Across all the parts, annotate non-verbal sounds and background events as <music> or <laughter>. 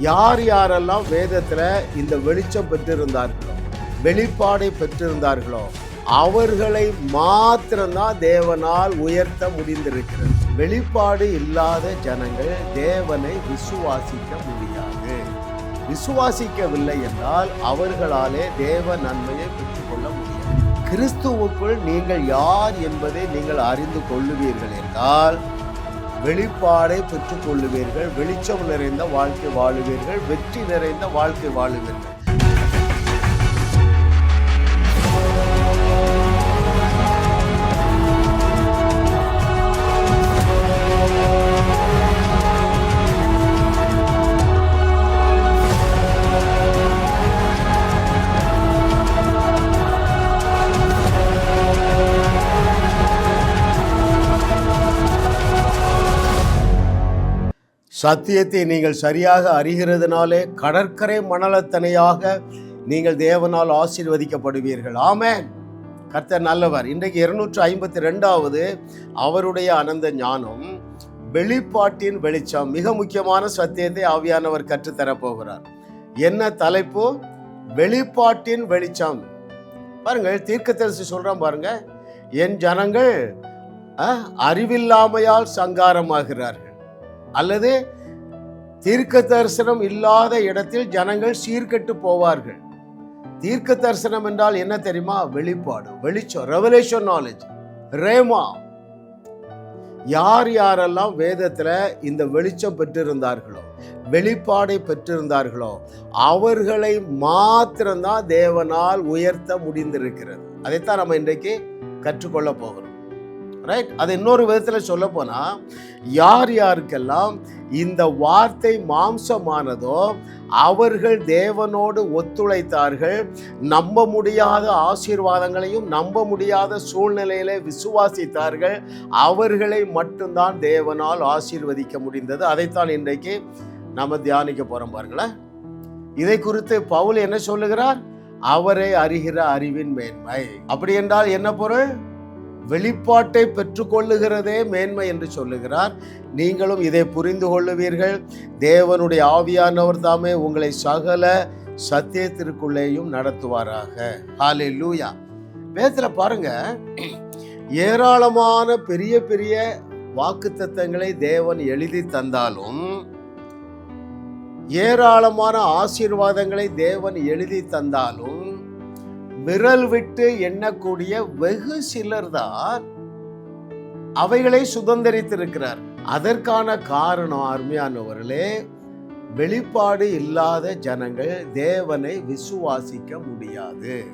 யார் யாரெல்லாம் வேதத்தில் இந்த வெளிச்சம் பெற்றிருந்தார்களோ வெளிப்பாடை பெற்றிருந்தார்களோ அவர்களை மாத்திரம்தான் தேவனால் உயர்த்த முடிந்திருக்கிறது. வெளிப்பாடு இல்லாத ஜனங்கள் தேவனை விசுவாசிக்க முடியாது. விசுவாசிக்கவில்லை என்றால் அவர்களாலே தேவ நன்மையை பெற்றுக்கொள்ள முடியாது. கிறிஸ்துவுக்குள் நீங்கள் யார் என்பதை நீங்கள் அறிந்து கொள்ளுவீர்கள் என்றால் வெளிப்பாடை பெற்றுக்கொள்ளுவீர்கள். வெளிச்சம் நிறைந்த வாழ்க்கை வாழுவீர்கள். வெற்றி நிறைந்த வாழ்க்கை வாழுவீர்கள். சத்தியத்தை நீங்கள் சரியாக அறிகிறதுனாலே கடற்கரை மணலத்தனையாக நீங்கள் தேவனால் ஆசீர்வதிக்கப்படுவீர்கள். ஆமென். கர்த்தர் நல்லவர். இன்றைக்கு இருநூற்று ஐம்பத்தி ரெண்டாவது அவருடைய அனந்த ஞானம் வெளிப்பாட்டின் வெளிச்சம். மிக முக்கியமான சத்தியத்தை ஆவியானவர் கற்றுத்தரப்போகிறார். என்ன தலைப்பு? வெளிப்பாட்டின் வெளிச்சம். பாருங்கள் தீர்க்கதரிசி சொல்கிறான் பாருங்க என் ஜனங்கள் அறிவில்லாமையால் சங்காரமாகிறார்கள். அல்லது தீர்க்க தரிசனம் இல்லாத இடத்தில் ஜனங்கள் சீர்கெட்டு போவார்கள். தீர்க்க தரிசனம் என்றால் என்ன தெரியுமா? வெளிப்பாடு வெளிச்சம் ரெவலேஷன் நாலேஜ் ரேமா யார் யாரெல்லாம் வேதத்தில் இந்த வெளிச்சம் பெற்றிருந்தார்களோ வெளிப்பாடை பெற்றிருந்தார்களோ அவர்களை மாத்திரம்தான் தேவனால் உயர்த்த முடிந்திருக்கிறது. அதைத்தான் நம்ம இன்றைக்கு கற்றுக்கொள்ள போகிறோம். ரைட் அது இன்னொரு விதத்தில் சொல்ல போனால் யார் யாருக்கெல்லாம் இந்த வார்த்தை மாம்சமானதோ அவர்கள் தேவனோடு ஒத்துழைத்தார்கள் நம்ப முடியாத ஆசீர்வாதங்களையும் நம்ப முடியாத சூழ்நிலையில விசுவாசித்தார்கள் அவர்களை மட்டும்தான் தேவனால் ஆசீர்வதிக்க முடிந்தது. அதைத்தான் இன்றைக்கு நம்ம தியானிக்க போகிறோம் பாருங்களேன். இதை குறித்து பவுல் என்ன சொல்லுகிறார்? அவரை அறிகிற அறிவின் மேன்மை. அப்படி என்றால் என்ன பொருள்? வெளிப்பாட்டை பெற்றுக்கொள்ளுகிறதே மேன்மை என்று சொல்லுகிறார். நீங்களும் இதை புரிந்து கொள்ளுவீர்கள். தேவனுடைய ஆவியானவர் தாமே உங்களை சகல சத்தியத்திற்குள்ளேயும் நடத்துவாராக. ஹாலே லூயா வேதத்தில் பாருங்க. ஏராளமான பெரிய பெரிய வாக்குத்தத்தங்களை தேவன் எழுதி தந்தாலும் ஏராளமான ஆசீர்வாதங்களை தேவன் எழுதி தந்தாலும் விரல் விட்டு எண்ணக்கூடிய வெகு சிலர்தான் அவைகளை சுதந்திரித்திருக்கிறார். அதற்கான காரணம் அருமையானவர்களே வெளிப்பாடு இல்லாத ஜனங்கள் தேவனை விசுவாசிக்க முடியாது.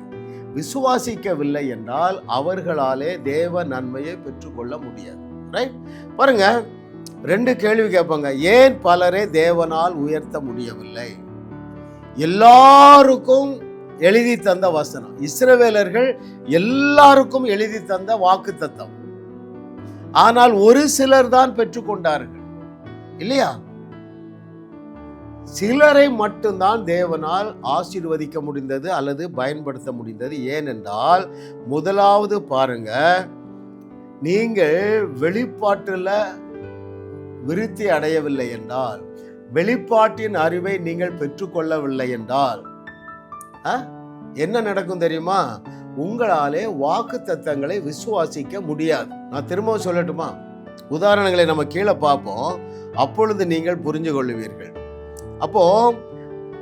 விசுவாசிக்கவில்லை என்றால் அவர்களாலே தேவ நன்மையை பெற்றுக்கொள்ள முடியாது. ரைட் பாருங்க ரெண்டு கேள்வி கேட்பாங்க. ஏன் பலரை தேவனால் உயர்த்த முடியவில்லை? எல்லாருக்கும் எழுதி தந்த வசனம். இஸ்ரவேலர்கள் எல்லாருக்கும் எழுதி தந்த வாக்கு தத்தம் ஆனால் ஒரு சிலர் தான் பெற்றுக்கொண்டார்கள் இல்லையா? சிலரை மட்டும்தான் தேவனால் ஆசீர்வதிக்க முடிந்தது அல்லது பயன்படுத்த முடிந்தது. ஏனென்றால் முதலாவது பாருங்க நீங்கள் வெளிப்பாட்டில் விருத்தி அடையவில்லை என்றால் வெளிப்பாட்டின் அறிவை நீங்கள் பெற்றுக்கொள்ளவில்லை என்றால் என்ன நடக்கும் தெரியுமா? உங்களாலே வாக்கு தத்தங்களை விசுவாசிக்க முடியாது. நான் திரும்பவும் சொல்லட்டுமா? உதாரணங்களை நம்ம கீழே பார்ப்போம். அப்பொழுது நீங்கள் புரிஞ்சு கொள்ளுவீர்கள். அப்போ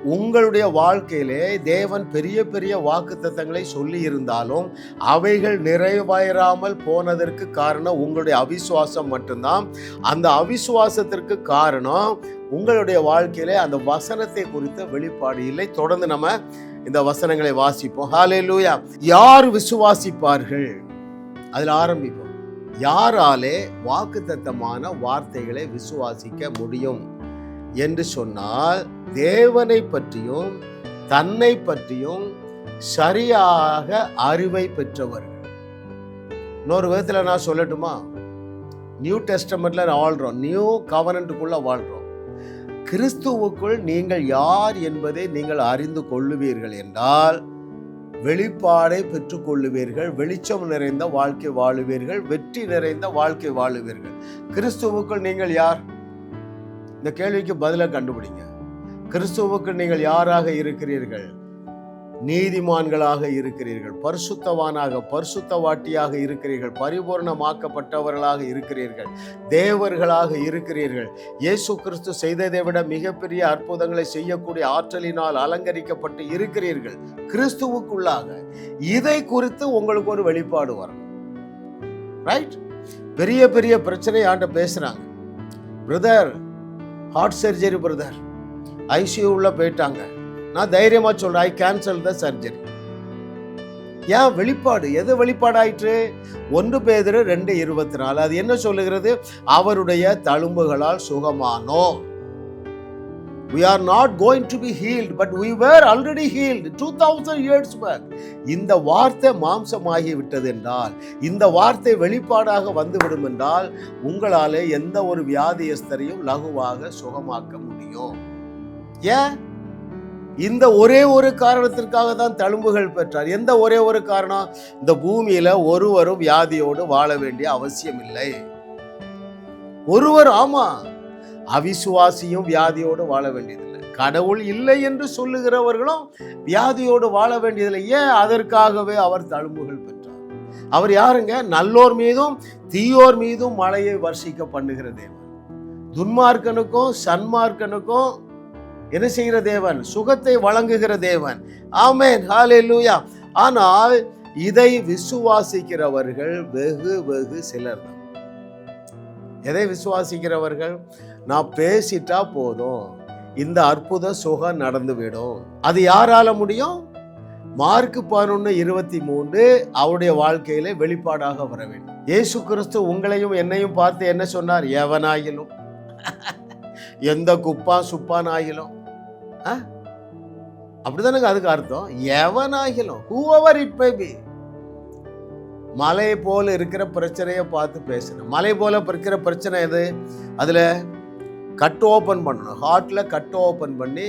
உங்களுடைய வாழ்க்கையிலே தேவன் பெரிய பெரிய வாக்குத்தத்தங்களை சொல்லி இருந்தாலும் அவைகள் நிறைவேறாமல் போனதற்கு காரணம் உங்களுடைய அவிசுவாசம் மட்டும்தான். அந்த அவிசுவாசத்திற்கு காரணம் உங்களுடைய வாழ்க்கையிலே அந்த வசனத்தை குறித்த வெளிப்பாடு இல்லை. தொடர்ந்து நம்ம இந்த வசனங்களை வாசிப்போம். ஹாலே லூயா யார் விசுவாசிப்பார்கள்? அதில் ஆரம்பிப்போம். யாராலே வாக்குத்தத்தமான வார்த்தைகளை விசுவாசிக்க முடியும்? என்று சொன்னால் தேவனை பற்றியும் தன்னை பற்றியும் சரியாக அறிவை பெற்றவர்கள். இன்னொரு விதத்தில் நான் சொல்லட்டுமா? நியூ டெஸ்டமெண்ட்ல வாழ்கிறோம் நியூ கவனண்ட்டுக்குள்ள வாழ்கிறோம் கிறிஸ்துவுக்குள் நீங்கள் யார் என்பதை நீங்கள் அறிந்து கொள்ளுவீர்கள் என்றால் வெளிப்பாடை பெற்றுக்கொள்ளுவீர்கள் வெளிச்சம் நிறைந்த வாழ்க்கை வாழுவீர்கள் வெற்றி நிறைந்த வாழ்க்கை வாழுவீர்கள். கிறிஸ்துவுக்குள் நீங்கள் யார்? இந்த கேள்விக்கு பதிலை கண்டுபிடிங்க. கிறிஸ்துவுக்கு நீங்கள் யாராக இருக்கிறீர்கள்? நீதிமான்களாக இருக்கிறீர்கள். பரிசுத்தவானாக பரிசுத்தவாட்டியாக இருக்கிறீர்கள். பரிபூர்ணமாக்கப்பட்டவர்களாக இருக்கிறீர்கள். தேவர்களாக இருக்கிறீர்கள். இயேசு கிறிஸ்து செய்ததை விட மிகப்பெரிய அற்புதங்களை செய்யக்கூடிய ஆற்றலினால் அலங்கரிக்கப்பட்டு இருக்கிறீர்கள். கிறிஸ்துவுக்குள்ளாக. இதை குறித்து உங்களுக்கு ஒரு வெளிப்பாடு வரும். ரைட் பெரிய பெரிய பிரச்சனை ஆண்ட பேசுறாங்க. Brother heart surgery brother ICU உள்ள போயிட்டாங்க. நான் தைரியமா சொல்றேன் ஐ கேன்சல் த சர்ஜரி ஏன் வெளிப்பாடு? எது வெளிப்பாடாயிற்று? ஒன்று பேதிரு ரெண்டு இருபத்தி நாலு அது என்ன சொல்லுகிறது? அவருடைய தழும்புகளால் சுகமானோம். We are not going to be healed but we were already healed 2000 years back. இந்த வார்த்தை மாம்சமாகி விட்டது என்றால் இந்த வார்த்தை வெளிப்பாடாக வந்துவிடும் என்றால் உங்களாலே எந்த ஒரு வியாதியஸ்தரையும் லகுவாக சுகமாக்க முடியும். ஏன்? இந்த ஒரே ஒரு காரணத்திற்காக தான் தழும்புகள் பெற்றார். எந்த ஒரே ஒரு காரணம்? இந்த பூமியில ஒருவரும் வியாதியோடு வாழ வேண்டிய அவசியம் இல்லை. ஒருவர் ஆமா அவிசுவாசியும் வியாதியோடு வாழ வேண்டியதில்லை. கடவுள் இல்லை என்று சொல்லுகிறவர்களும் வியாதியோடு வாழ வேண்டியதில்லை. ஏன் அதற்காகவே அவர் தழும்புகள் பெற்றார்? அவர் யாருங்க? நல்லோர் மீதும் தீயோர் மீதும் மழையை வர்ஷிக்க பண்ணுகிற தேவன். துன்மார்க்கனுக்கும் சன்மார்க்கனுக்கும் என்ன செய்கிற தேவன்? சுகத்தை வழங்குகிற தேவன். ஆமேன். ஹalleluya. ஆனால் இதை விசுவாசிக்கிறவர்கள் வெகு வெகு சிலர் தான். எதை விசுவாசிக்கிறவர்கள்? நான் பேசிட்டா போதும். இந்த அற்புத சுகம் நடந்துவிடும். அது யாரால முடியும்? மார்க் பதினொன்று இருபத்தி மூன்று அவருடைய வாழ்க்கையில வெளிப்பாடாக வர வேண்டும். இயேசு கிறிஸ்து உங்களையும் என்னையும் பார்த்து என்ன சொன்னார்? எவனாயிலும். எந்த குப்பா சுப்பான் ஆகிலும் அப்படிதானுங்க அதுக்கு அர்த்தம். எவனாகிலும் ஹூவர் இட் மே பி மலை போல இருக்கிற பிரச்சனையை பார்த்து பேசணும் மலை போல இருக்கிற பிரச்சனை எது? அதில் கட் ஓப்பன் பண்ணணும். ஹார்ட்டில் கட் ஓப்பன் பண்ணி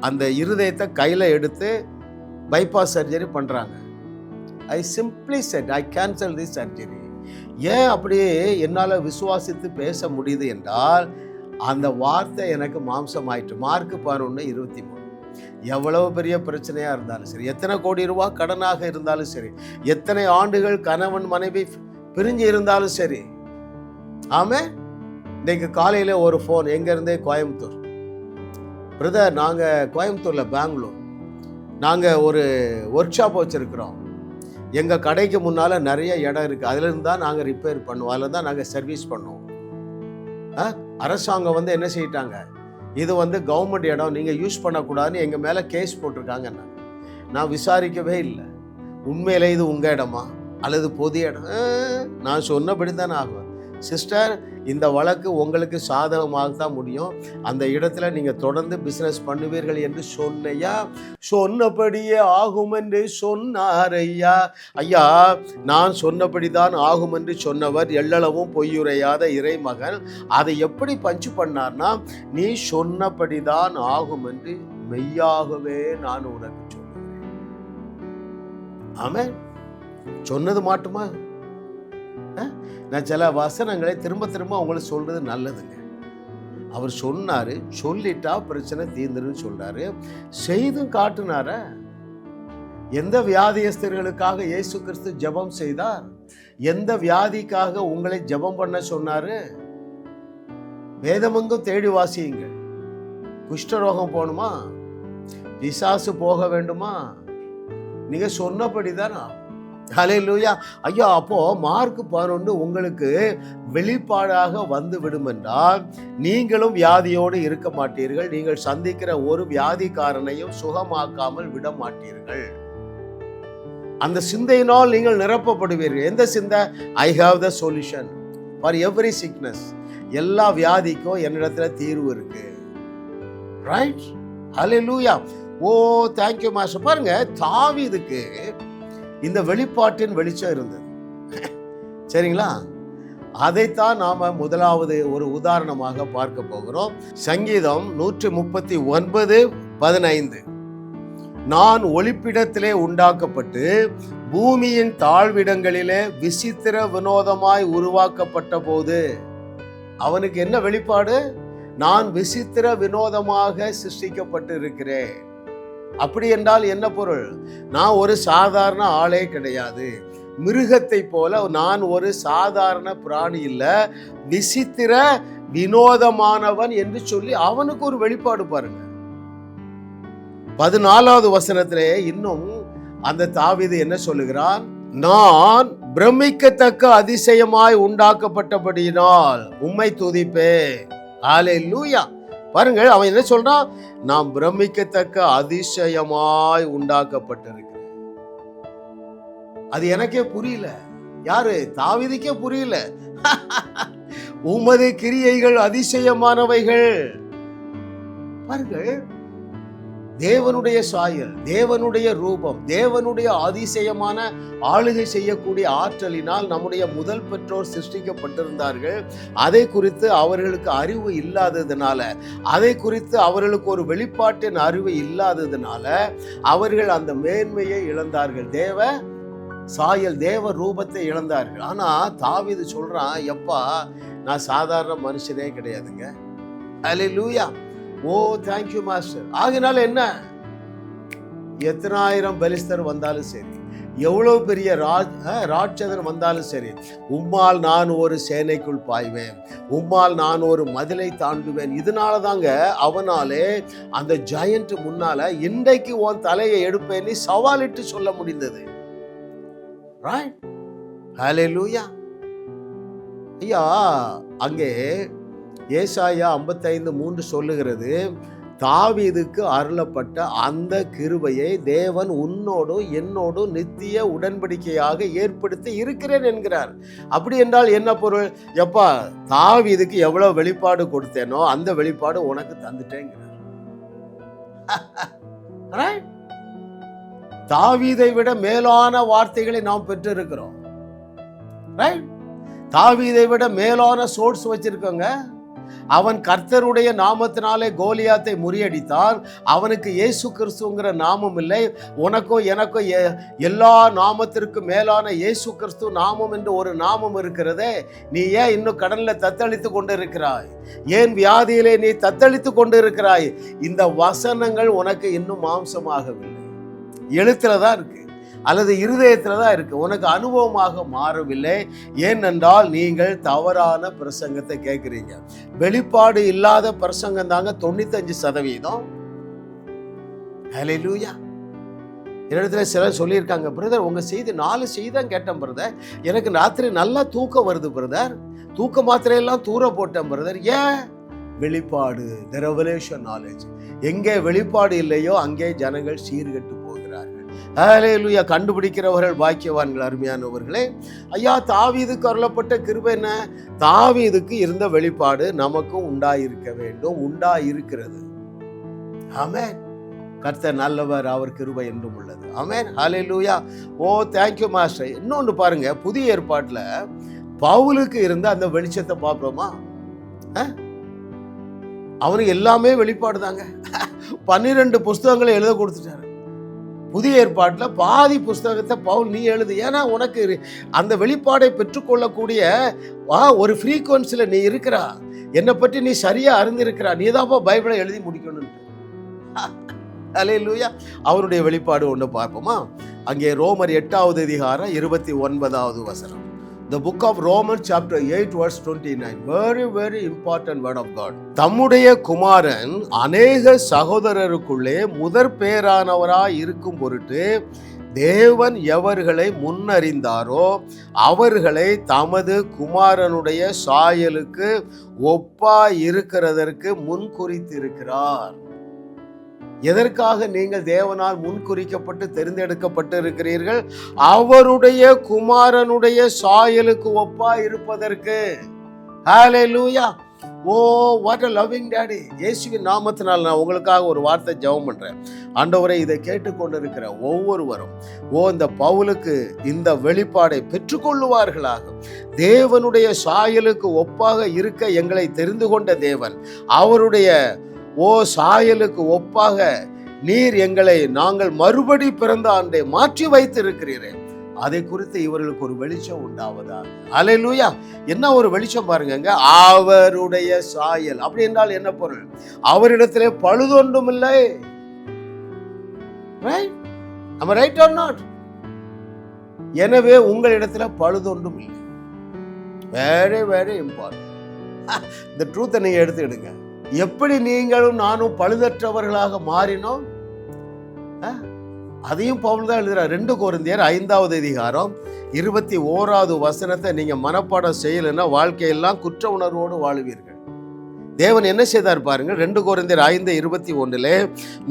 அந்த இருதயத்தை கையில் எடுத்து பைபாஸ் சர்ஜரி பண்ணுறாங்க I simply said I cancel the surgery ஏன் அப்படியே என்னால் விசுவாசித்து பேச முடியுது என்றால் அந்த வார்த்தை எனக்கு மாம்சம் ஆயிட்டு மார்க்கு பதினொன்று இருபத்தி மூணு. எவ்வளவு பெரிய பிரச்சனையாக இருந்தாலும் சரி எத்தனை கோடி ரூபா கடனாக இருந்தாலும் சரி எத்தனை ஆண்டுகள் கணவன் மனைவி பிரிஞ்சு இருந்தாலும் சரி. ஆமே? இன்னைக்கு காலையில் ஒரு ஃபோன் எங்கேருந்தே கோயம்புத்தூர். பிரதர் நாங்கள் கோயம்புத்தூரில் பெங்களூர். நாங்கள் ஒரு ஒர்க் ஷாப் வச்சுருக்குறோம். எங்கள் கடைக்கு முன்னால் நிறைய இடம் இருக்குது அதுலேருந்து தான் நாங்கள் ரிப்பேர் பண்ணுவோம். அதில் தான் நாங்கள் சர்வீஸ் பண்ணுவோம். அரசாங்கம் வந்து என்ன செய்யிட்டாங்க? இது வந்து கவர்மெண்ட் இடம் நீங்கள் யூஸ் பண்ணக்கூடாதுன்னு எங்கள் மேலே கேஸ் போட்டிருக்காங்க நான் நான் விசாரிக்கவே இல்லை. உண்மையிலே இது உங்கள் இடமா? அல்லது பொது இடம்? ஆ, நான் சொன்னபடி தானே ஆகும். சிஸ்டர் இந்த வழக்கு உங்களுக்கு சாதகமாக தான் முடியும். அந்த இடத்துல நீங்கள் தொடர்ந்து பிஸ்னஸ் பண்ணுவீர்கள் என்று சொன்னையா? சொன்னபடியே ஆகும் என்று சொன்னார் ஐயா. ஐயா நான் சொன்னபடி தான் ஆகும் என்று சொன்னவர் எள்ளளவும் பொய்யுரையாத இறைமகன். அதை எப்படி பஞ்சு பண்ணார்னா நீ சொன்னபடி தான் ஆகும் என்று மெய்யாகவே நான் உனக்கு சொன்னேன் ஆமே சொன்னது மாட்டுமா? நான் சில வசனங்களை திரும்ப திரும்ப அவங்களுக்கு சொல்கிறது நல்லதுங்க. அவர் சொன்னார் சொல்லிட்டா பிரச்சனை தீர்ந்துருன்னு சொல்றாரு. செய்தும் காட்டுனார. எந்த வியாதியஸ்தர்களுக்காக இயேசு கிறிஸ்து ஜெபம் செய்தார்? எந்த வியாதிக்காக உங்களை ஜெபம் பண்ண சொன்னார்? வேதமெங்கும் தேடி வாசியுங்கள். குஷ்டரோகம் போகணுமா பிசாசு போக வேண்டுமா? நீங்கள் நீங்க சொன்னபடிதான் ஹalleluya. ஐயா அப்போ மார்க் பதினொன்று உங்களுக்கு வெளிப்பாடாக வந்து விடும் என்றால் நீங்களும் வியாதியோடு இருக்க மாட்டீர்கள். நீங்கள் சந்திக்கிற ஒரு வியாதிக்காரனையும் சுகமாக்காமல் விட மாட்டீர்கள். அந்த சிந்தையினால் நீங்கள் நிரப்பப்படுவீர்கள். எந்த சிந்தை? I have the solution for every sickness எல்லா வியாதிக்கும் என்னிடத்துல தீர்வு இருக்கு. Right hallelujah oh thank you master பாருங்க தாவீதுக்கு இந்த வெளிப்பாட்டின் வெளிச்சம் இருந்தது. சரிங்களா? அதைத்தான் நாம முதலாவது ஒரு உதாரணமாக பார்க்க போகிறோம். சங்கீதம் நூற்றி முப்பத்தி ஒன்பது பதினைந்து. நான் ஒளிப்பிடத்திலே உண்டாக்கப்பட்டு பூமியின் தாழ்விடங்களிலே விசித்திர வினோதமாய் உருவாக்கப்பட்ட போது அவனுக்கு என்ன வெளிப்பாடு? நான் விசித்திர வினோதமாக சிருஷ்டிக்கப்பட்டு இருக்கிறேன் அப்படி என்றால் என்ன பொருள்? நான் ஒரு சாதாரண ஆளே கிடையாது. மிருகத்தை போல நான் ஒரு சாதாரண பிராணி இல்லை. விசித்திர வினோதமானவன் என்று சொல்லி அவனுக்கு ஒரு வெளிப்பாடு பாருங்க. பதினாலாவது வசனத்திலே இன்னும் அந்த தாவீது என்ன சொல்லுகிறான்? நான் பிரமிக்கத்தக்க அதிசயமாய் உண்டாக்கப்பட்டபடியினால் உம்மை துதிப்பே ஆலே லூயா பாருங்கள் அவன் என்ன சொல்றான்? நாம் பிரமிக்கத்தக்க அதிசயமாய் உண்டாக்கப்பட்டிருக்கிறேன். அது எனக்கே புரியல. யாரு? தாவிதிக்கே புரியல. <laughs> உமது கிரியைகள் அதிசயமானவைகள். பாருங்கள் தேவனுடைய சாயல் தேவனுடைய ரூபம் தேவனுடைய அதிசயமான ஆளுகை செய்யக்கூடிய ஆற்றலினால் நம்முடைய முதல் பெற்றோர் சிருஷ்டிக்கப்பட்டிருந்தார்கள். அதை குறித்து அவர்களுக்கு அறிவு இல்லாததுனால அதை குறித்து அவர்களுக்கு ஒரு வெளிப்பாட்டின் அறிவு இல்லாததுனால அவர்கள் அந்த மேன்மையை இழந்தார்கள். தேவ சாயல் தேவ ரூபத்தை இழந்தார்கள். ஆனா தாவிது சொல்றான் எப்பா நான் சாதாரண மனுஷனே கிடையாதுங்க. அல்லேலூயா ஓ தேங்க்யூ மாஸ்டர் ஆகினால என்ன? எத்தனாயிரம் பலிஸ்தர் வந்தாலும் சரி எவ்வளவு பெரிய ராஜ் அஹ், ராட்சதன் வந்தாலும் சரி உம்மால் நான் ஒரு சேனைக்குள் பாய்வேன் உம்மால் நான் ஒரு மதிலை தாண்டுவேன். இதனால தாங்க அவனாலே அந்த ஜெயண்ட் முன்னால இன்றைக்கு உன் தலையை எடுப்பேன்னு சவாலிட்டு சொல்ல முடிந்தது. ரைட் ஹalleluya ஐயா அங்கே ஏசாயா ஐம்பத்தைந்து மூன்று சொல்லுகிறது தாவீதுக்கு அருளப்பட்ட அந்த கிருபையை தேவன் உன்னோடும் என்னோடும் நித்திய உடன்படிக்கையாக ஏற்படுத்தி இருக்கிறேன் என்கிறார். அப்படி என்றால் என்ன பொருள்? எப்பா தாவீதுக்கு எவ்வளோ வெளிப்பாடு கொடுத்தேனோ அந்த வெளிப்பாடு உனக்கு தந்துட்டேங்கிறார். <laughs> தாவீதை விட மேலான வார்த்தைகளை நாம் பெற்றிருக்கிறோம். தாவீதை விட மேலான சோர்ஸ் வச்சிருக்கோங்க. அவன் கர்த்தருடைய நாமத்தினாலே கோலியாத்தை முறியடித்தான் அவனுக்கு இயேசு கிறிஸ்துங்கிற நாமம் இல்லை. உனக்கும் எனக்கும் எ- எல்லா நாமத்திற்கும் மேலான இயேசு கிறிஸ்து நாமம் என்று ஒரு நாமம் இருக்கிறதே. நீ ஏன் இன்னும் கடலில் தத்தளித்து கொண்டு இருக்கிறாய் ஏன் வியாதியிலே நீ தத்தளித்து கொண்டு இருக்கிறாய் இந்த வசனங்கள் உனக்கு இன்னும் மாம்சமாகவில்லை. எழுத்துல தான் இருக்கு. அல்லது இருதயத்தில் தான் இருக்கு. உனக்கு அனுபவமாக மாறவில்லை. ஏனென்றால் நீங்கள் தவறான பிரசங்கத்தை கேட்குறீங்க. வெளிப்பாடு இல்லாத பிரசங்கம் தாங்க தொண்ணூத்தஞ்சு சதவீதம். லூயா என்னிடத்துல சிலர் சொல்லியிருக்காங்க பிரதர் உங்கள் செய்தி நாலு செய்தி தான் கேட்டேன் பிரதர் எனக்கு ராத்திரி நல்லா தூக்கம் வருது பிரதர் தூக்க மாத்திரையெல்லாம் தூர போட்டேன் பிரதர் ஏன்? வெளிப்பாடு த ரெவலேஷன் நாலேஜ் எங்கே வெளிப்பாடு இல்லையோ அங்கே ஜனங்கள் சீர்கெட்டு போகிறார்கள் கண்டுபிடிக்கிறவர்கள் பாக்கியவான்கள் அருமையானவர்களே. ஐயா தாவீதுக்கு அருளப்பட்ட கிருபை என்ன? தாவீதுக்கு இருந்த வெளிப்பாடு நமக்கும் உண்டாயிருக்க வேண்டும் உண்டாயிருக்கிறது. ஆமென். கர்த்தர் நல்லவர் அவர் கிருபை என்றும் உள்ளது. ஆமென். ஹலேலூயா. ஓ தேங்க்யூ மாஸ்டர் இன்னொன்று பாருங்க புதிய ஏற்பாட்டில் பவுலுக்கு இருந்த அந்த வெளிச்சத்தை பார்ப்போமா? அவனுக்கு எல்லாமே வெளிப்பாடு தாங்க. பன்னிரெண்டு புஸ்தகங்களை எழுத கொடுத்துட்டாரு. புதிய ஏற்பாட்டில் பாதி புஸ்தகத்தை பவுல் நீ எழுது. ஏன்னா உனக்கு அந்த வெளிப்பாடை பெற்றுக்கொள்ளக்கூடிய வா ஒரு ஃப்ரீக்குவன்சியில் நீ இருக்கிறா. என்னை பற்றி நீ சரியாக அறிந்திருக்கிறா. நீ தான்ப்பா பைபிளை எழுதி முடிக்கணும்னு அலையிலூயா <laughs> அவருடைய வெளிப்பாடு ஒன்று பார்ப்போமா? அங்கே ரோமர் எட்டாவது அதிகாரம் இருபத்தி ஒன்பதாவது வசனம். The book of Roman chapter eight verse twenty nine very very important word of God தம்முடைய குமாரன் அநேக சகோதரருக்குள்ளே முதற் பேரானவராய் இருக்கும் பொருட்டு தேவன் எவர்களை முன்னறிந்தாரோ அவர்களை தமது குமாரனுடைய சாயலுக்கு ஒப்பா இருக்கிறதற்கு முன்குறித்திருக்கிறார் எதற்காக நீங்கள் தேவனால் முன்குறிக்கப்பட்டு தெரிந்தெடுக்கப்பட்டு இருக்கிறீர்கள் அவருடைய குமாரனுடைய சாயலுக்கு ஒப்பா இருப்பதற்கு. Hallelujah oh what a loving daddy இயேசுவின் நாமத்தினால் நான் உங்களுக்காக ஒரு வார்த்தை ஜெபம் பண்ணுறேன் ஆண்டவரை இதை கேட்டுக்கொண்டிருக்கிற ஒவ்வொருவரும் ஓ இந்த பவுலுக்கு இந்த வெளிப்பாடை பெற்றுக்கொள்ளுவார்களாக. தேவனுடைய சாயலுக்கு ஒப்பாக இருக்க எங்களை தெரிந்து கொண்ட தேவன் அவருடைய ஓ சாயலுக்கு ஒப்பாக நீர் எங்களை நாங்கள் மறுபடி பிறந்த ஆண்டை மாற்றி வைத்திருக்கிறீரே. அதை குறித்து இவர்களுக்கு ஒரு வெளிச்சம் உண்டாவதா? அலை லூயா என்ன ஒரு வெளிச்சம் பாருங்க அவருடைய சாயல். அப்படி என்றால் என்ன பொருள்? அவரிடத்திலே பழுதொன்றும் இல்லை ரைட் ரைட் ஆர் நாட் எனவே உங்களிடத்துல பழுதொன்றும் இல்லை வெரி வெரி இம்பார்ட்டன்ட் இந்த <laughs> ட்ரூத்தை நீங்க எடுங்க எப்படி நீங்களும் நானும் பழுதற்றவர்களாக மாறினோம்? அதையும் பவுல் தான் எழுதுகிறார் ரெண்டு குழந்தையர் ஐந்தாவது அதிகாரம் இருபத்தி ஓராவது வசனத்தை நீங்கள் மனப்பாடம் செய்யலைன்னா வாழ்க்கையெல்லாம் குற்ற உணர்வோடு வாழுவீர்கள். தேவன் என்ன செய்தார் பாருங்கள் ரெண்டு கோரிந்தியர் ஐந்து இருபத்தி ஒன்றிலே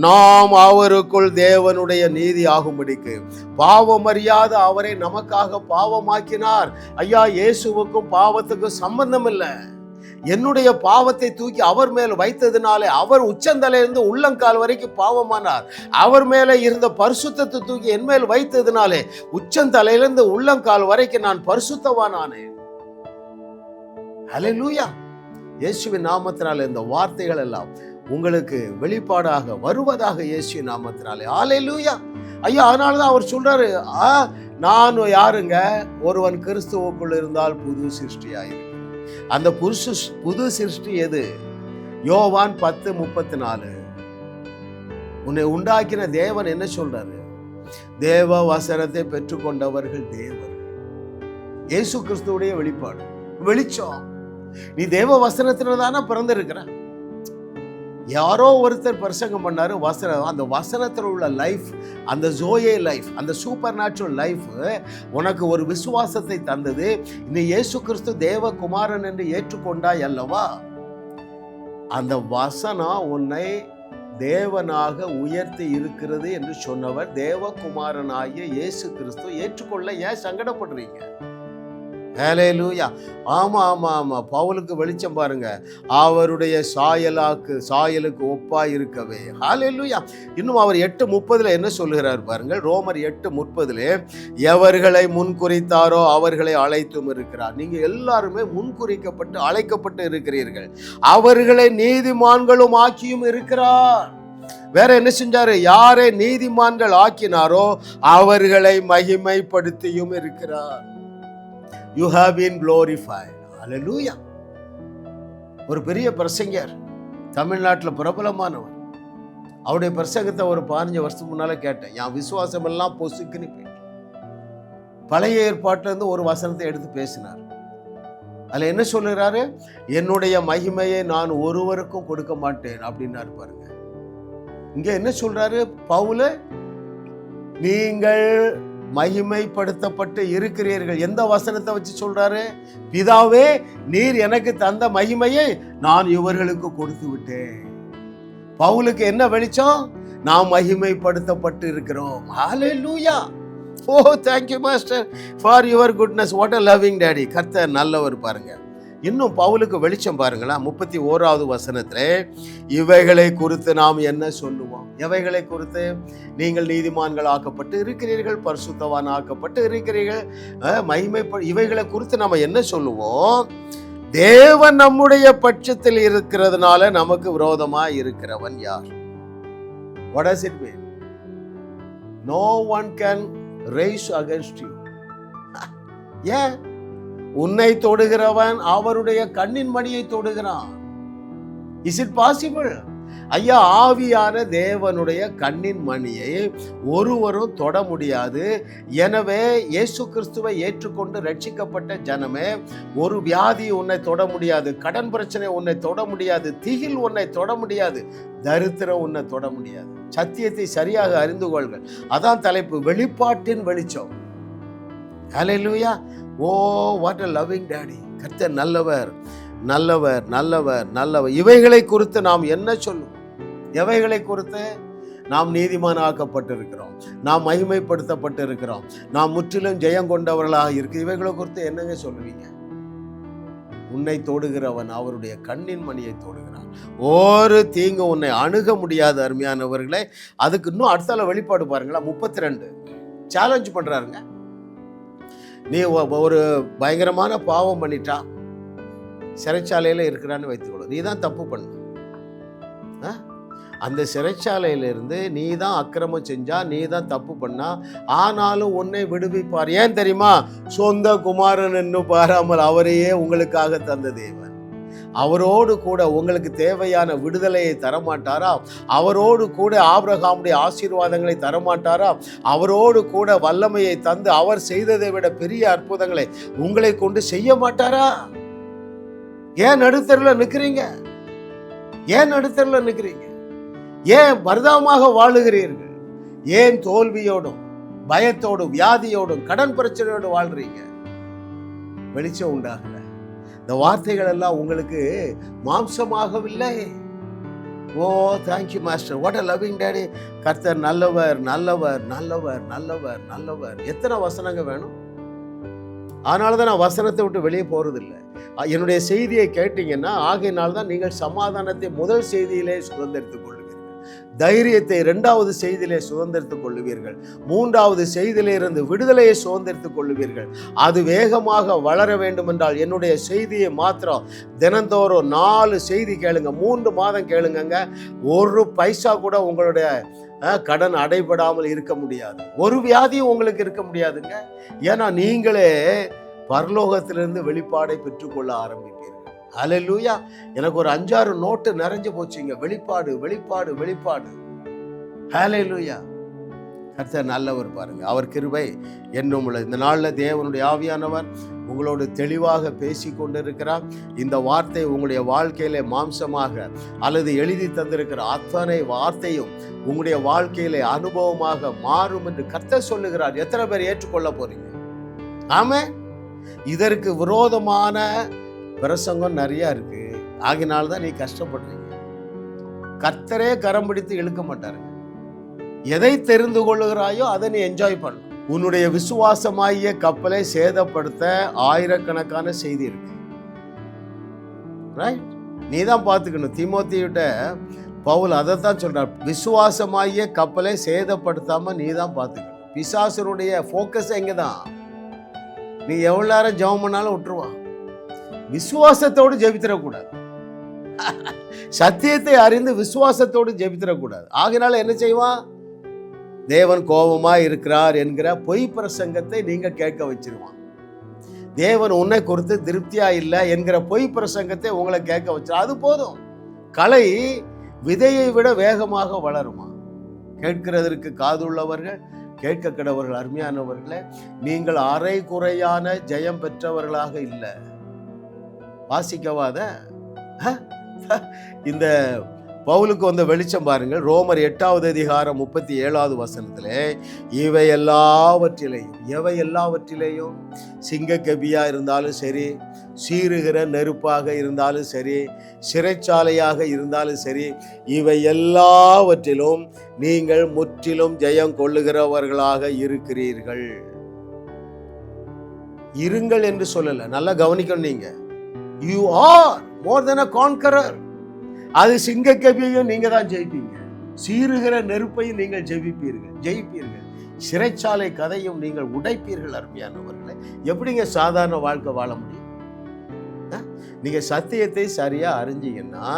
நாம் அவருக்குள் தேவனுடைய நீதி ஆகும்படிக்கு பாவம் அறியாத அவரை நமக்காக பாவமாக்கினார். ஐயா இயேசுவுக்கும் பாவத்துக்கும் சம்பந்தம் இல்லை என்னுடைய பாவத்தை தூக்கி அவர் மேல் வைத்ததினாலே அவர் உச்சந்தலையிலிருந்து உள்ளங்கால் வரைக்கும் பாவமானார். அவர் மேலே இருந்த பரிசுத்தத்தை தூக்கி என் மேல் வைத்ததினாலே உச்சந்தலையிலிருந்து உள்ளங்கால் வரைக்கும் நான் பரிசுத்தவானானேன். ஹalleluya இயேசுவின் நாமத்தினாலே இந்த வார்த்தைகள் எல்லாம் உங்களுக்கு வெளிப்பாடாக வருவதாக இயேசு நாமத்தினாலே. ஹalleluya ஐயா அதனால தான் அவர் சொல்றாரு ஆ நான் யாருங்க? ஒருவன் கிறிஸ்துவுக்குள் இருந்தால் புது சிருஷ்டியாயிரு அந்த புருஷ புது சிருஷ்டி எது? யோவான் பத்து முப்பத்தி நாலு உன்னை உண்டாக்கின தேவன் என்ன சொல்றாரு? தேவ வசனத்தை பெற்றுக்கொண்டவர்கள் தேவர் இயேசு கிறிஸ்துவுடைய வெளிப்பாடு. வெளிச்சம். நீ தேவ வசனத்துல தானே பிறந்திருக்கிற? யாரோ ஒருத்தர் பிரசங்கம் பண்ணாரு வசனம். அந்த வசனத்தில் உள்ள லைஃப் அந்த ஜோயே லைஃப் அந்த சூப்பர் நேச்சுரல் லைஃப் உனக்கு ஒரு விசுவாசத்தை தந்தது. இந்த இயேசு கிறிஸ்து தேவகுமாரன் என்று ஏற்றுக்கொண்டாய் அல்லவா? அந்த வசனம் உன்னை தேவனாக உயர்த்தி இருக்கிறது என்று சொன்னவர் தேவகுமாரனாகிய இயேசு கிறிஸ்து. ஏற்றுக்கொள்ள ஏன் சங்கடப்படுறீங்க? வேலை லூயா ஆமாம் ஆமாம் ஆமாம் பவுலுக்கு வெளிச்சம் பாருங்க. அவருடைய சாயலாக்கு சாயலுக்கு ஒப்பா இருக்கவே ஹalleluya. இன்னும் அவர் எட்டு முப்பதில் என்ன சொல்லுகிறார் பாருங்கள். ரோமர் எட்டு முப்பதில் எவர்களை முன்குறித்தாரோ அவர்களை அழைத்தும் இருக்கிறார். நீங்கள் எல்லாருமே முன்குறிக்கப்பட்டு அழைக்கப்பட்டு இருக்கிறீர்கள். அவர்களை நீதிமான்களும் ஆக்கியும் இருக்கிறார். வேற என்ன செஞ்சாரு? யாரை நீதிமான்கள் ஆக்கினாரோ அவர்களை மகிமைப்படுத்தியும் இருக்கிறார். You have been glorified. Hallelujah. ஒரு பெரிய பிரசங்கர் தமிழ்நாட்டில் பிரபலமானவர். அவருடைய பிரசங்கத்தை ஒரு பதினஞ்சு வருஷத்துக்கு முன்னால கேட்டேன். என் விசுவாசம் எல்லாம் பொசுக்குன்னு பழைய ஏற்பாட்டிலேருந்து ஒரு வசனத்தை எடுத்து பேசினார். அதில் என்ன சொல்லுறாரு என்னுடைய மகிமையை நான் ஒருவருக்கும் கொடுக்க மாட்டேன். அப்படின்னாரு பாருங்க. இங்கே என்ன சொல்றாரு? பவுல நீங்கள் மகிமைப்படுத்தப்பட்டு இருக்கிறீர்கள். எந்த வசனத்தை வச்சு சொல்றாரு? பிதாவே நீர் எனக்கு தந்த மகிமையை நான் இவர்களுக்கு கொடுத்து விட்டேன். பவுலுக்கு என்ன வெளிச்சம்? நாம் மகிமைப்படுத்தப்பட்டு இருக்கிறோம். Hallelujah oh thank you master for your goodness what a loving daddy கர்த்தர் நல்லவர் பாருங்கள் இன்னும் பவுலுக்கு வெளிச்சம் பாருங்களேன் முப்பத்தி ஓராவது வசனத்தில் இவைகளை குறித்து நாம் என்ன சொல்லுவோம்? எவைகளை குறித்து நீங்கள் நீதிமான்கள் ஆக்கப்பட்டு இருக்கிறீர்கள் பரிசுத்தவான் ஆக்கப்பட்டு இருக்கிறீர்கள் மகிமை இவைகளை குறித்து நம்ம என்ன சொல்லுவோம்? தேவன் நம்முடைய பட்சத்தில் இருக்கிறதுனால நமக்கு விரோதமா இருக்கிறவன் யார்? What does it mean? No one can ஏன் <laughs> உன்னை தொடுகிறவன் அவருடைய கண்ணின் மணியை தொடுகிறான். இஸ் இட் பாசிபிள் ஐயா ஆவியான தேவனுடைய கண்ணின் மணியை ஒருவரும் தொட முடியாது. எனவே இயேசு கிறிஸ்துவை ஏற்றுக்கொண்டு ரட்சிக்கப்பட்ட ஜனமே ஒரு வியாதி உன்னை தொட முடியாது கடன் பிரச்சனை உன்னை தொட முடியாது திகில் உன்னை தொட முடியாது தரித்திரம் உன்னை தொட முடியாது. சத்தியத்தை சரியாக அறிந்து கொள்கள் அதான் தலைப்பு. வெளிப்பாட்டின் வெளிச்சம். Hallelujah oh what a loving daddy கர்த்தர் நல்லவர் நல்லவர் நல்லவர் நல்லவர். இவைகளை குறித்து நாம் என்ன சொல்லும்? எவைகளை குறித்து? நாம் நீதிமானாக்கப்பட்டிருக்கிறோம் நாம் மகிமைப்படுத்தப்பட்டிருக்கிறோம். நாம் முற்றிலும் ஜெயம் கொண்டவர்களாக இருக்கு. இவைகளை குறித்து என்னங்க சொல்லுவீங்க? உன்னை தொடுகிறவன் அவருடைய கண்ணின் மணியை தொடுகிறான். ஒரு தீங்கு உன்னை அணுக முடியாத அருமையானவர்களே. அதுக்கு இன்னும் அடுத்தால வெளிப்பாடு பாருங்களா முப்பத்தி ரெண்டு. சேலஞ்ச் பண்றாருங்க. நீ ஒரு பயங்கரமான பாவம் பண்ணிட்டா சிறைச்சாலையில் இருக்கிறான்னு வைத்துக்கொள்ளும். நீ தான் தப்பு பண்ண. ஆ? அந்த சிறைச்சாலையிலிருந்து நீ தான் அக்கிரமம் செஞ்சா நீ தான் தப்பு பண்ணா ஆனாலும் உன்னை விடுவிப்பார். ஏன் தெரியுமா? சொந்த குமாரன் என்று பாராமல் அவரையே உங்களுக்காக தந்த தேவன். அவரோடு கூட உங்களுக்கு தேவையான விடுதலையை தரமாட்டாரா? அவரோடு கூட ஆபிரகாமுடைய ஆசீர்வாதங்களை தரமாட்டாரா? அவரோடு கூட வல்லமையை தந்து அவர் செய்ததை விட பெரிய அற்புதங்களை உங்களை கொண்டு செய்ய மாட்டாரா? ஏன் நடுத்தரில் நிற்கிறீங்க ஏன் நடுத்தரில் நிற்கிறீங்க ஏன் பரிதாபமாக வாழுகிறீர்கள்? ஏன் தோல்வியோடும் பயத்தோடும் வியாதியோடும் கடன் பிரச்சனையோடும் வாழ்றீங்க? வெளிச்சம் உண்டாகல. இந்த வார்த்தைகள் எல்லாம் உங்களுக்கு மாம்சமாகவில்லை. ஓ thank you master what a loving daddy கர்த்தர் நல்லவர் நல்லவர் நல்லவர் நல்லவர் நல்லவர். எத்தனை வசனங்க வேணும்? அதனால தான் நான் வசனத்தை விட்டு வெளியே போகிறதில்ல என்னுடைய செய்தியை கேட்டீங்கன்னா ஆகையினால்தான் நீங்கள் சமாதானத்தை முதல் செய்தியிலே சுதந்திரித்துக் கொள்ளுங்கள் தைரியத்தை இரண்டாவது செய்தியிலே சுதந்திரித்துக் கொள்ளுவீர்கள். மூன்றாவது செய்தியிலிருந்து விடுதலையை சுதந்திரித்துக் கொள்ளுவீர்கள். அது வேகமாக வளர வேண்டும் என்றால் என்னுடைய செய்தியை மாத்திரம் தினந்தோறும் நாலு செய்தி கேளுங்க. மூன்று மாதம் கேளுங்கங்க. ஒரு பைசா கூட உங்களுடைய கடன் அடைபடாமல் இருக்க முடியாது. ஒரு வியாதியும் உங்களுக்கு இருக்க முடியாதுங்க. ஏன்னா நீங்களே பரலோகத்திலிருந்து வெளிப்பாடை பெற்றுக்கொள்ள ஆரம்பிப்பீர்கள். அலலூயா எனக்கு ஒரு அஞ்சாறு நோட்டு நிறைஞ்சு போச்சுங்க. வெளிப்பாடு வெளிப்பாடு வெளிப்பாடு. ஹalleluya கர்த்தர் நல்லவர் பாருங்க. அவர் கிருபை என்னும் உள்ளது இந்த நாளில் தேவனுடைய ஆவியானவர் உங்களோடு தெளிவாக பேசி கொண்டிருக்கிறார். இந்த வார்த்தை உங்களுடைய வாழ்க்கையிலே மாம்சமாக அல்லது எழுதி தந்திருக்கிற அத்தனை வார்த்தையும் உங்களுடைய வாழ்க்கையிலே அனுபவமாக மாறும் என்று கர்த்தர் சொல்லுகிறார். எத்தனை பேர் ஏற்றுக்கொள்ள போறீங்க? ஆமே இதற்கு விரோதமான பிரசங்கம் நிறையா இருக்குது ஆகினால தான் நீ கஷ்டப்படுறீங்க. கர்த்தரே கரம் பிடித்து இழுக்க மாட்டாருங்க எதை தெரிந்து கொள்ளுகிறாயோ அதை நீ என்ஜாய் பண்ண. உன்னுடைய விசுவாசமாகிய கப்பலை சேதப்படுத்த ஆயிரக்கணக்கான செய்தி இருக்கு. ரைட் நீ தான் பார்த்துக்கணும். திமுத்தியிட்ட பவுல் அதை தான் சொல்கிறார் விசுவாசமாகிய கப்பலை சேதப்படுத்தாம நீ தான் பார்த்துக்கணும். பிசாசருடைய ஃபோக்கஸ் எங்கே தான் நீ எவ்வளோ நேரம் ஜெபம் பண்ணாலும் விட்டுருவான். விசுவாசத்தோடு ஜெபித்திடக்கூடாது சத்தியத்தை அறிந்து விசுவாசத்தோடு ஜெபித்திடக்கூடாது ஆகினால என்ன செய்வான்? தேவன் கோபமா இருக்கிறார் என்கிற பொய் பிரசங்கத்தை நீங்க கேட்க வச்சிருவான். தேவன் உன்னை குறித்து திருப்தியா இல்லை என்கிற பொய் பிரசங்கத்தை உங்களை கேட்க வச்சிரு அது போதும். கலை விதையை விட வேகமாக வளருமா? கேட்கிறதற்கு காதுள்ளவர்கள் கேட்க கிடவர்கள் அருமையானவர்களே நீங்கள் அரை குறையான ஜெயம் பெற்றவர்களாக இல்லை. வாசிக்கவாத இந்த பவுலுக்கு வந்த வெளிச்சம் பாருங்கள். ரோமர் எட்டாவது அதிகாரம் முப்பத்தி ஏழாவது வசனத்திலே இவை எல்லாவற்றிலையும் எவை எல்லாவற்றிலையும் சிங்கக்கபியாக இருந்தாலும் சரி சீறுகிற நெருப்பாக இருந்தாலும் சரி சிறைச்சாலையாக இருந்தாலும் சரி இவை எல்லாவற்றிலும் நீங்கள் முற்றிலும் ஜெயம் கொள்ளுகிறவர்களாக இருக்கிறீர்கள். இருங்கள் என்று சொல்லலை. நல்லா கவனிக்கணும் நீங்கள் you are more than a conqueror அது சிங்கக்கவியையும் நீங்க தான் ஜெயிப்பீங்க. சீறுகிற நெருப்பையும் நீங்கள் ஜெயிப்பீர்கள். ஜெயிப்பீர்கள். சிறைச்சாலை கதையும் நீங்கள் உடைப்பீர்கள் அருமையானவர்களை. எப்படிங்க சாதாரண வாழ்க்கை வாழ முடியும்? நீங்க சத்தியத்தை சரியா அறிஞ்சீங்கன்னா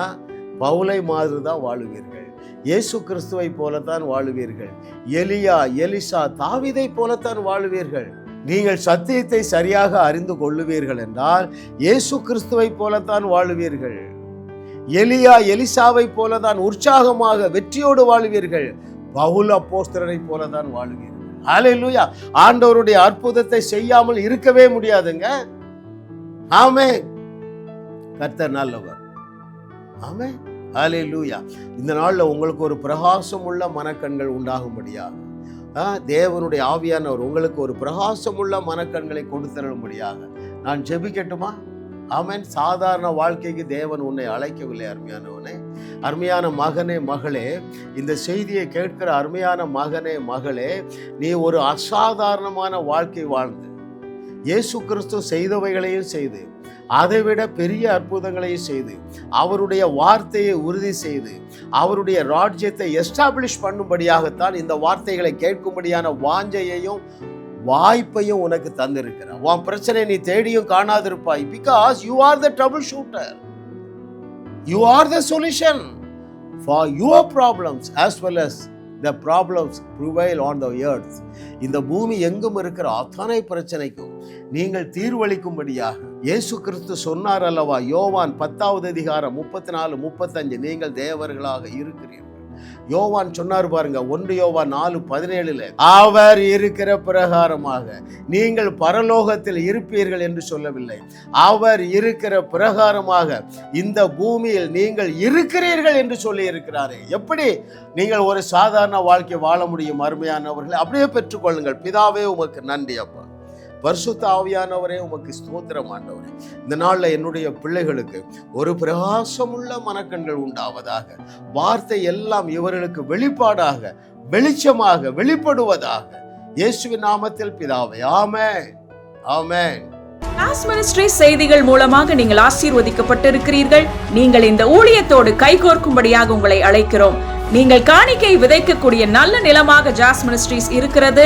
பவுலை மாதிரி தான் வாழுவீர்கள். இயேசு கிறிஸ்துவை போலத்தான் வாழுவீர்கள். எலியா எலிசா தாவிதை போலத்தான் வாழுவீர்கள். நீங்கள் சத்தியத்தை சரியாக அறிந்து கொள்ளுவீர்கள் என்றால் இயேசு கிறிஸ்துவை போலத்தான் வாழுவீர்கள். எலியா எலிசாவை போலதான் உற்சாகமாக வெற்றியோடு வாழுவீர்கள். பவுல் அப்போஸ்தரனை போலதான் வாழுவீர்கள். லூயா ஆண்டவருடைய அற்புதத்தை செய்யாமல் இருக்கவே முடியாதுங்க. ஆமே கர்த்தர் நல்லவர். ஆமே ஹalleluya இந்த நாளில் உங்களுக்கு ஒரு பிரகாசம் உள்ள மனக்கண்கள் உண்டாகும்படியாக. தேவனுடைய ஆவியானவர் உங்களுக்கு ஒரு பிரகாசமுள்ள மனக்கண்களை கொடுத்தருளும்படியாக நான் ஜெபிக்கட்டுமா? ஆமென். சாதாரண வாழ்க்கைக்கு தேவன் உன்னை அழைக்கவில்லை அருமையானவனே. அருமையான மகனே மகளே இந்த செய்தியை கேட்கிற அருமையான மகனே மகளே நீ ஒரு அசாதாரணமான வாழ்க்கை வாழ்ந்து இயேசு கிறிஸ்து செய்தவைகளையும் செய்து அதைவிட பெரிய அற்புதங்களையும் செய்து அவருடைய வார்த்தையை உறுதி செய்து அவருடைய ராஜ்யத்தை எஸ்டாப்ளிஷ் பண்ணும்படியாகத்தான் இந்த வார்த்தைகளை கேட்கும்படியான வாஞ்சையையும் வாய்ப்பையும் உனக்கு தந்திருக்கிறேன் உன் பிரச்சனை நீ தேடியும் காணாதிருப்பாய். Because you are the troubleshooter you are the solution for your problems as well as the problems prevail on the earth இந்த பூமி எங்கும் இருக்கிற அத்தனை பிரச்சனைக்கும் நீங்கள் தீர்வளிக்கும்படியாக இயேசு கிறிஸ்து சொன்னார் அல்லவா யோவான் பத்தாவது அதிகாரம் முப்பத்தி நாலு முப்பத்தஞ்சு. நீங்கள் தேவர்களாக இருக்கிறீர்கள். யோவான் சொன்னார் பாருங்க ஒன்று யோவான் நாலு பதினேழுல அவர் இருக்கிற பிரகாரமாக நீங்கள் பரலோகத்தில் இருப்பீர்கள் என்று சொல்லவில்லை. அவர் இருக்கிற பிரகாரமாக இந்த பூமியில் நீங்கள் இருக்கிறீர்கள் என்று சொல்லி இருக்கிறாரே எப்படி? நீங்கள் ஒரு சாதாரண வாழ்க்கை வாழ முடியும் அருமையானவர்களை. அப்படியே பெற்றுக்கொள்ளுங்கள். பிதாவே உமக்கு நன்றி அப்பா. பரிசுத்த ஆவியானவரே உமக்கு ஸ்தோத்திரம் ஆண்டவரே. இந்த நாளில் என்னுடைய பிள்ளைகளுக்கு ஒரு பிரகாசமுள்ள மனக்கண்கள் உண்டாவதாக வார்த்தை எல்லாம் இவர்களுக்கு வெளிப்பாடாக வெளிச்சமாக வெளிப்படுவதாக. இயேசுவின் நாமத்தில் பிதாவே ஆமே ஆமே கிளாஸ் மினிஸ்ட்ரி செய்திகள் மூலமாக நீங்கள் ஆசீர்வதிக்கப்பட்டிருக்கிறீர்கள். நீங்கள் இந்த ஊழியத்தோடு கைகோர்க்கும்படியாக உங்களை அழைக்கிறோம். நீங்கள் காணிக்கை விதைக்கக்கூடிய நல்ல நிலமாக ஜாஸ் மினிஸ்ட்ரீஸ் இருக்கிறது.